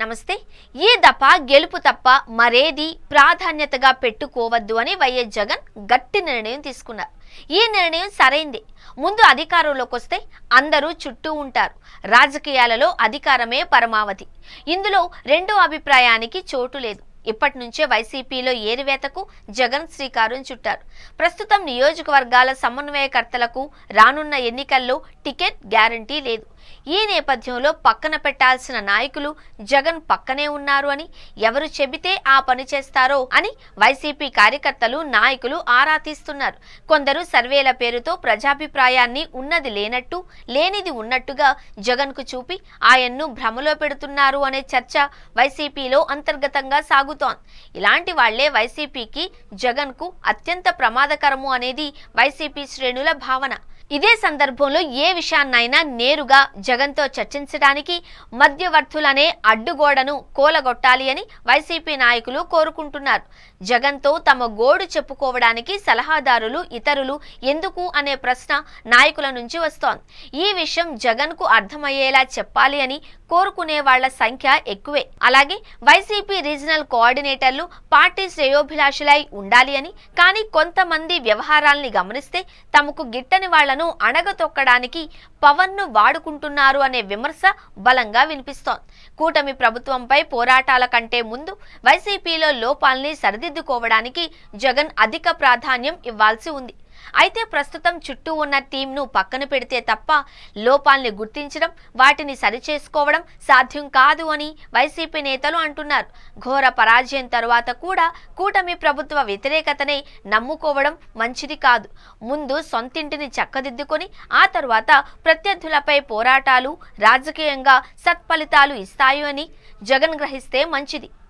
నమస్తే. ఈ దఫ గెలుపు తప్ప మరేది ప్రాధాన్యతగా పెట్టుకోవద్దు అని వైఎస్ జగన్ గట్టి నిర్ణయం తీసుకున్నారు. ఈ నిర్ణయం సరైంది. ముందు అధికారంలోకి వస్తే అందరూ చుట్టూ ఉంటారు. రాజకీయాలలో అధికారమే పరమావధి. ఇందులో రెండో అభిప్రాయానికి చోటు లేదు. ఇప్పటి నుంచే వైసీపీలో ఏరివేతకు జగన్ శ్రీకారం చుట్టారు. ప్రస్తుతం నియోజకవర్గాల సమన్వయకర్తలకు రానున్న ఎన్నికల్లో టికెట్ గ్యారంటీ లేదు. ఈ నేపథ్యంలో పక్కన పెట్టాల్సిన నాయకులు జగన్ పక్కనే ఉన్నారు అని ఎవరు చెబితే ఆ పని చేస్తారో అని వైసీపీ కార్యకర్తలు నాయకులు ఆరా తీస్తున్నారు. కొందరు సర్వేల పేరుతో ప్రజాభిప్రాయాన్ని ఉన్నది లేనట్టు లేనిది ఉన్నట్టుగా జగన్కు చూపి ఆయన్ను భ్రమలో పెడుతున్నారు అనే చర్చ వైసీపీలో అంతర్గతంగా సాగుతోంది. ఇలాంటి వాళ్ళే వైసీపీకి జగన్కు అత్యంత ప్రమాదకరము అనేది వైసీపీ శ్రేణుల భావన. ఇదే సందర్భంలో ఏ విషయాన్నైనా నేరుగా జగన్తో చర్చించడానికి మధ్యవర్తులనే అడ్డుగోడను కోలగొట్టాలి అని వైసీపీ నాయకులు కోరుకుంటున్నారు. జగన్తో తమ గోడు చెప్పుకోవడానికి సలహాదారులు ఇతరులు ఎందుకు అనే ప్రశ్న నాయకుల నుంచి వస్తోంది. ఈ విషయం జగన్కు అర్థమయ్యేలా చెప్పాలి అని కోరుకునే వాళ్ళ సంఖ్య ఎక్కువే. అలాగే వైసీపీ రీజనల్ కోఆర్డినేటర్లు పార్టీ శ్రేయోభిలాషులై ఉండాలి అని కానీ కొంతమంది వ్యవహారాల్ని గమనిస్తే తమకు గిట్టని వాళ్ళను అణగతొక్కడానికి పవన్ను వాడుకుంటున్నారు అనే విమర్శ బలంగా వినిపిస్తోంది. కూటమి ప్రభుత్వంపై పోరాటాల కంటే ముందు వైసీపీలో లోపాల్ని సరిదిద్దుకోవడానికి జగన్ అధిక ప్రాధాన్యం ఇవ్వాల్సి ఉంది. అయితే ప్రస్తుతం చుట్టూ ఉన్న టీంను పక్కన పెడితే తప్ప లోపాల్ని గుర్తించడం వాటిని సరిచేసుకోవడం సాధ్యం కాదు అని వైసీపీ నేతలు అంటున్నారు. ఘోర పరాజయం తరువాత కూడా కూటమి ప్రభుత్వ వ్యతిరేకతనే నమ్ముకోవడం మంచిది కాదు. ముందు సొంతింటిని చక్కదిద్దుకొని ఆ తర్వాత ప్రత్యర్థులపై పోరాటాలు రాజకీయంగా సత్ఫలితాలు ఇస్తాయి అని జగన్ గ్రహిస్తే మంచిది.